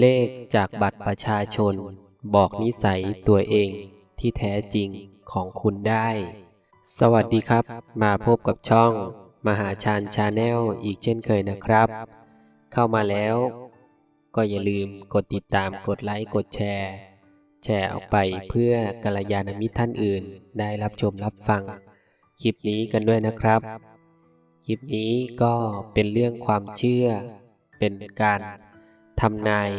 เลขจากบัตรประชาชน บอกนิสัยตัวเองที่แท้จริงของคุณได้ สวัสดีครับ มาพบกับช่อง มหาชาญชาแนลอีกเช่นเคยนะครับ เข้ามาแล้ว ก็อย่าลืมกดติดตามกดไลค์กดแชร์ แชร์ออกไปเพื่อกัลยาณมิตรท่านอื่น ได้รับชมรับฟัง คลิปนี้กันด้วยนะครับ คลิปนี้ก็เป็นเรื่องความเชื่อ เป็นการ ทำนาย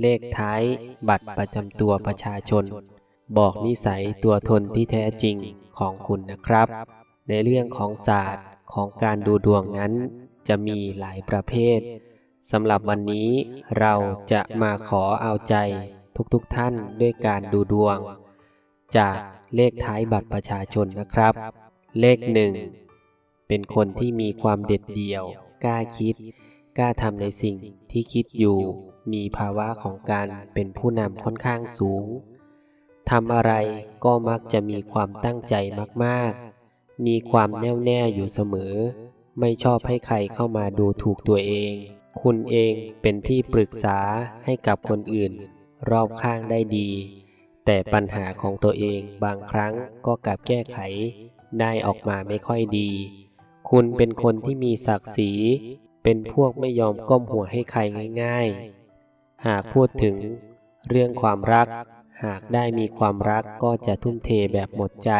เลขท้าย บัตรประจำตัวประชาชน บอกนิสัยตัวตนที่แท้จริงของคุณนะครับ ในเรื่องของศาสตร์ของการดูดวงนั้น จะมีหลายประเภทสำหรับวันนี้เราจะมาขอเอาใจทุกๆทท่านด้วยการดูดวง จากเลขท้ายบัตรประชาชนนะครับ เลขหนึ่งเป็นคนที่มีความเด็ดเดี่ยว กล้าคิด กล้าทำในสิ่งที่คิดอยู่ มีภาวะของการเป็นผู้นำค่อนข้างสูงทำอะไรก็มักจะมีความตั้งใจมากๆ มีความแน่วแน่อยู่เสมอ ไม่ชอบให้ใครเข้ามาดูถูกตัวเอง คุณเองเป็นที่ปรึกษาให้กับคนอื่น รอบข้างได้ดี แต่ปัญหาของตัวเองบางครั้งก็กลับแก้ไข ได้ออกมาไม่ค่อยดี คุณเป็นคนที่มีศักดิ์ศรี เป็นพวกไม่ยอมก้มหัวให้ใครง่าย ๆ หากพูดถึงเรื่องความรัก หากได้มีความรักก็จะทุ่มเทแบบหมดใจ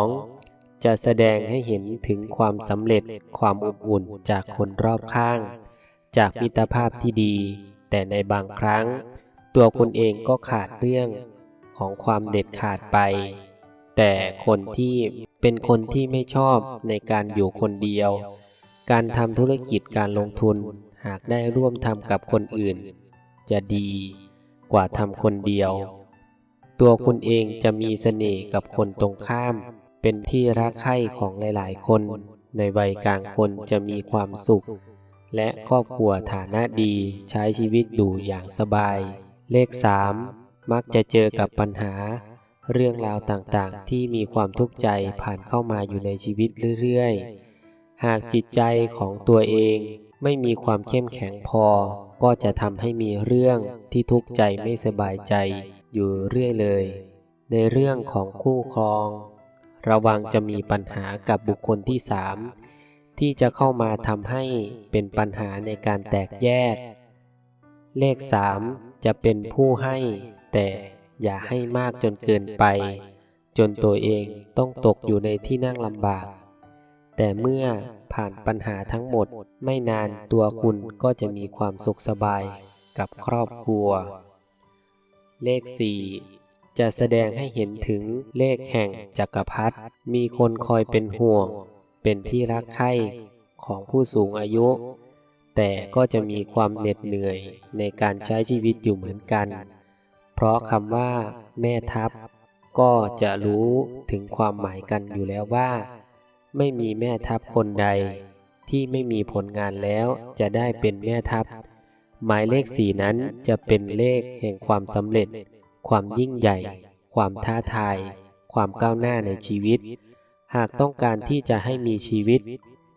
2. จะแสดงให้เห็นถึงความสำเร็จความอบอุ่นจากคนรอบข้าง จากมิตรภาพที่ดี แต่ในบางครั้ง ตัวคุณเองก็ขาดเรื่องของความเด็ดขาดไป แต่คนที่เป็นคนที่ไม่ชอบในการอยู่คนเดียว การทำธุรกิจการลงทุนหากได้ร่วมทำกับคนอื่น จะดีกว่าทำคนเดียว ตัวคุณเองจะมีเสน่ห์กับคนตรงข้าม เป็นที่รักใคร่ของหลาย ๆ คน ในวัยกลางคนจะมีความสุข และครอบครัวฐานะดีใช้ชีวิตอยู่อย่างสบาย เลขสามมักจะเจอกับปัญหา เรื่องราวต่างๆ ที่มีความทุกข์ใจผ่านเข้ามาอยู่ในชีวิตเรื่อย ๆ หากจิตใจของตัวเองไม่มีความเข้มแข็งพอ ก็จะทำให้มีเรื่องที่ทุกข์ใจไม่สบายใจอยู่เรื่อยเลย ในเรื่องของคู่ครอง ระวังจะมีปัญหากับบุคคลที่สามที่จะเข้ามาทำให้เป็นปัญหาในการแตกแยก เลขสามจะเป็นผู้ให้ แต่อย่าให้มากจนเกินไป จนตัวเองต้องตกอยู่ในที่นั่งลำบาก แต่เมื่อผ่านปัญหาทั้งหมดไม่นานตัวคุณก็จะมีความสุขสบายกับครอบครัว เลขสี่จะแสดงให้เห็นถึงเลขแห่งจักรพรรดิมีคนคอยเป็นห่วง เป็นที่รักใคร่ของผู้สูงอายุ แต่ก็จะมีความเหน็ดเหนื่อยในการใช้ชีวิตอยู่เหมือนกัน เพราะคำว่า แม่ทัพ ก็จะรู้ถึงความหมายกันอยู่แล้วว่า ไม่มีแม่ทัพคนใด ที่ไม่มีผลงานแล้วจะได้เป็นแม่ทัพ หมายเลขสี่นั้นจะเป็นเลขแห่งความสำเร็จ ความยิ่งใหญ่ ความท้าทาย ความก้าวหน้าในชีวิต หากต้องการที่จะให้มีชีวิต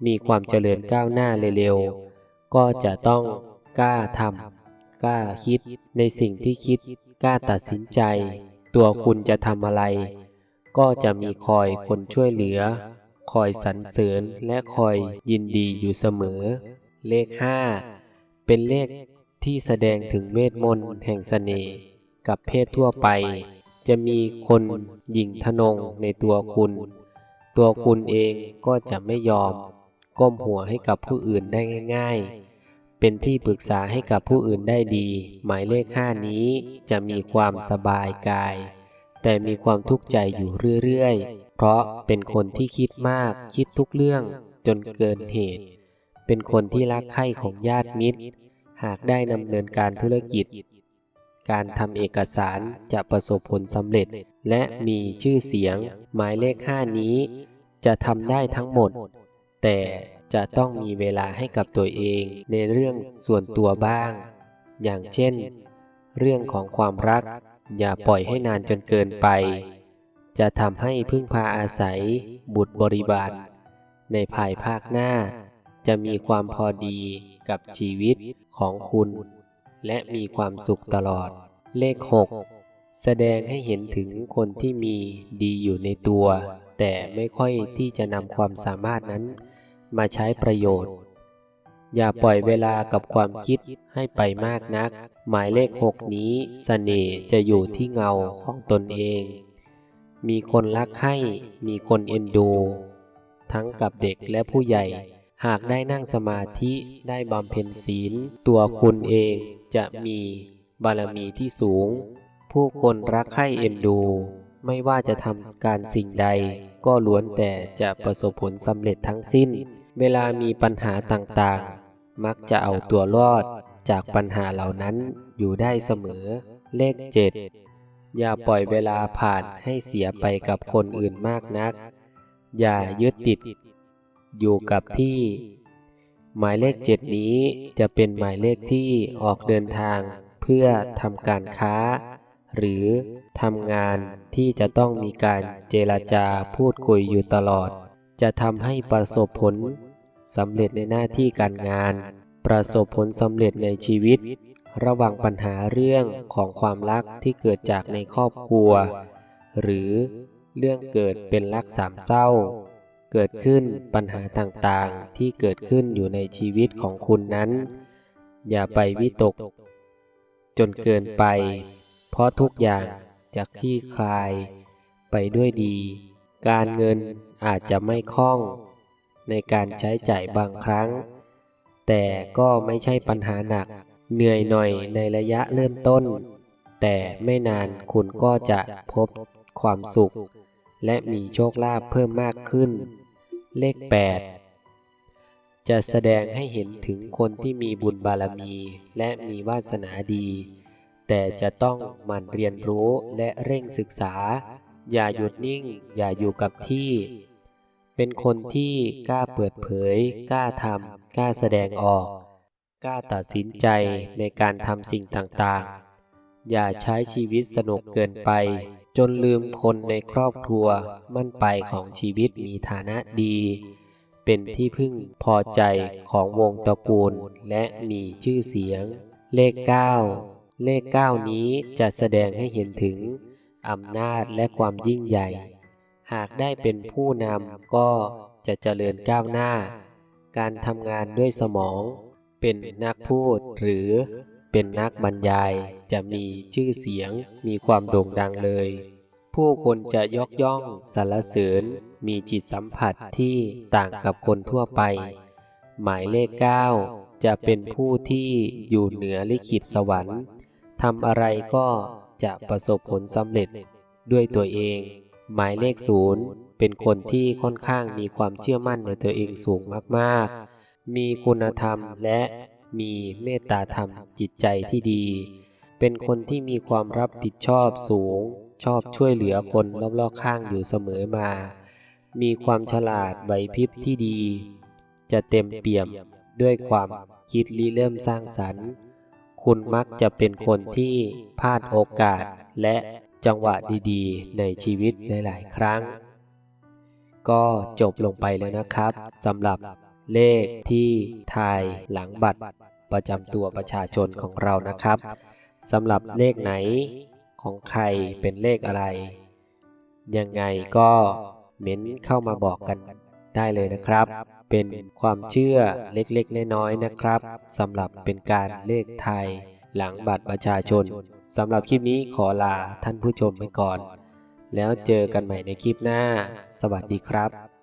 มีความเจริญก้าวหน้าเร็วๆ ก็จะต้องกล้าทำกล้าคิดในสิ่งที่คิด กล้าตัดสินใจ ตัวคุณจะทำอะไร ก็จะมีคอยคนช่วยเหลือ คอยสรรเสริญและคอยยินดีอยู่เสมอ เลขห้าเป็นเลขที่แสดงถึงเวทมนต์แห่งเสน่ห์กับเพศทั่วไป จะมีคนหญิงทนงในตัวคุณ ตัวคุณเองก็จะไม่ยอม ก้มหัวให้กับผู้อื่นได้ง่าย ๆ เป็นที่ปรึกษาให้กับผู้อื่นได้ดี หมายเลขห้านี้จะมีความสบายกาย แต่มีความทุกข์ใจอยู่เรื่อยๆ เพราะเป็นคนที่คิดมากคิดทุกเรื่องจนเกินเหตุ เป็นคนที่รักใคร่ของญาติมิตร หากได้ดำเนินการธุรกิจ การทำเอกสารจะประสบผลสำเร็จ และมีชื่อเสียง หมายเลขห้านี้ จะทำได้ทั้งหมด แต่จะต้องมีเวลาให้กับตัวเองในเรื่องส่วนตัวบ้าง อย่างเช่น เรื่องของความรัก อย่าปล่อยให้นานจนเกินไป จะทำให้พึ่งพาอาศัยบุตรบริบาลในภายภาคหน้า จะมีความพอดีกับชีวิตของคุณ และมีความสุขตลอด เลข 6 แสดงให้เห็นถึงคนที่มีดีอยู่ในตัว แต่ไม่ค่อยที่จะนำความสามารถนั้น มาใช้ประโยชน์ อย่าปล่อยเวลากับความคิดให้ไปมากนัก หมายเลขหกนี้สเสน่ห์จะอยู่ที่เงาของตนเอง มีคนรักใคร่มีคนเอ็นดู ทั้งกับเด็กและผู้ใหญ่ หากได้นั่งสมาธิได้บำเพ็ญศีล ตัวคุณเองจะมีบารมีที่สูง ผู้คนรักใคร่เอ็นดู ไม่ว่าจะทำการสิ่งใด ก็ล้วนแต่จะประสบผลสำเร็จทั้งสิ้น เวลามีปัญหาต่างๆ มักจะเอาตัวรอดจากปัญหาเหล่านั้นอยู่ได้เสมอ เลขเจ็ด อย่าปล่อยเวลาผ่านให้เสียไปกับคนอื่นมากนัก อย่ายึดติด อยู่กับที่ หมายเลขเจ็ดนี้จะเป็นหมายเลขที่ออกเดินทางเพื่อทำการค้า หรือทำงานที่จะต้องมีการเจรจาพูดคุยอยู่ตลอด จะทำให้ประสบผลสำเร็จในหน้าที่การงาน ประสบผลสำเร็จในชีวิต ระว่างปัญหาเรื่องของความรักที่เกิดจากในครอบครัว หรือเรื่องเกิดเป็นรักสามเศร้า เกิดขึ้นปัญหาต่างๆ ที่เกิดขึ้นอยู่ในชีวิตของคุณนั้น อย่าไปวิตก จนเกินไป เพราะทุกอย่างจะคลี่คลาย ไปด้วยดี การเงินอาจจะไม่คล่อง ในการใช้จ่ายบางครั้ง แต่ก็ไม่ใช่ปัญหาหนัก เหนื่อยหน่อยในระยะเริ่มต้น แต่ไม่นานคุณก็จะพบความสุข และมีโชคลาภเพิ่มมากขึ้น เลข 8 จะแสดงให้เห็นถึงคนที่มีบุญบารมี และมีวาสนาดี แต่จะต้องหมั่นเรียนรู้และเร่งศึกษา อย่าหยุดนิ่ง อย่าอยู่กับที่ เป็นคนที่กล้าเปิดเผย กล้าทำกล้าแสดงออก กล้าตัดสินใจในการทำสิ่งต่างๆ อย่าใช้ชีวิตสนุกเกินไป จนลืมคนในครอบครัวมั่นไปของชีวิตมีฐานะดี เป็นที่พึ่งพอใจของวงตระกูลและมีชื่อเสียง เลข 9 เลข 9 นี้จะแสดงให้เห็นถึงอำนาจและความยิ่งใหญ่ หากได้เป็นผู้นำก็จะเจริญก้าวหน้า การทำงานด้วยสมอง เป็นนักพูดหรือเป็นนักบรรยายจะมีชื่อเสียงมีความโด่งดังเลย ผู้คนจะยกย่องสรรเสริญมีจิตสัมผัสที่ต่างกับคนทั่วไป หมายเลข 9 จะเป็นผู้ที่อยู่เหนือลิขิตสวรรค์ทำอะไรก็จะประสบผลสำเร็จด้วยตัวเอง หมายเลขศูนย์เป็นคนที่ค่อนข้างมีความเชื่อมั่นในตัวเองสูงมากๆ มีคุณธรรมและมีเมตตาธรรมจิตใจที่ดี เป็นคนที่มีความรับผิดชอบสูง ชอบช่วยเหลือคนรอบๆข้างอยู่เสมอมา มีความฉลาดไหวพริบที่ดี จะเต็มเปี่ยมด้วยความคิดริเริ่มสร้างสรรค์ คุณมักจะเป็นคนที่พลาดโอกาสและจังหวะดีๆ ในชีวิตหลายๆ ครั้ง ก็จบลงไปแล้วนะครับสำหรับ เลขที่ทายหลังบัตรประจำตัวประชาชนของเรานะครับสำหรับเลขไหนของใครเป็นเลขอะไร ยังไงก็เม้นเข้ามาบอกกันได้เลยนะครับ เป็นความเชื่อเล็กๆน้อยๆนะครับสำหรับเป็นการเลขไทยหลังบัตรประชาชนสำหรับคลิปนี้ขอลาท่านผู้ชมไปก่อน แล้วเจอกันใหม่ในคลิปหน้า สวัสดีครับ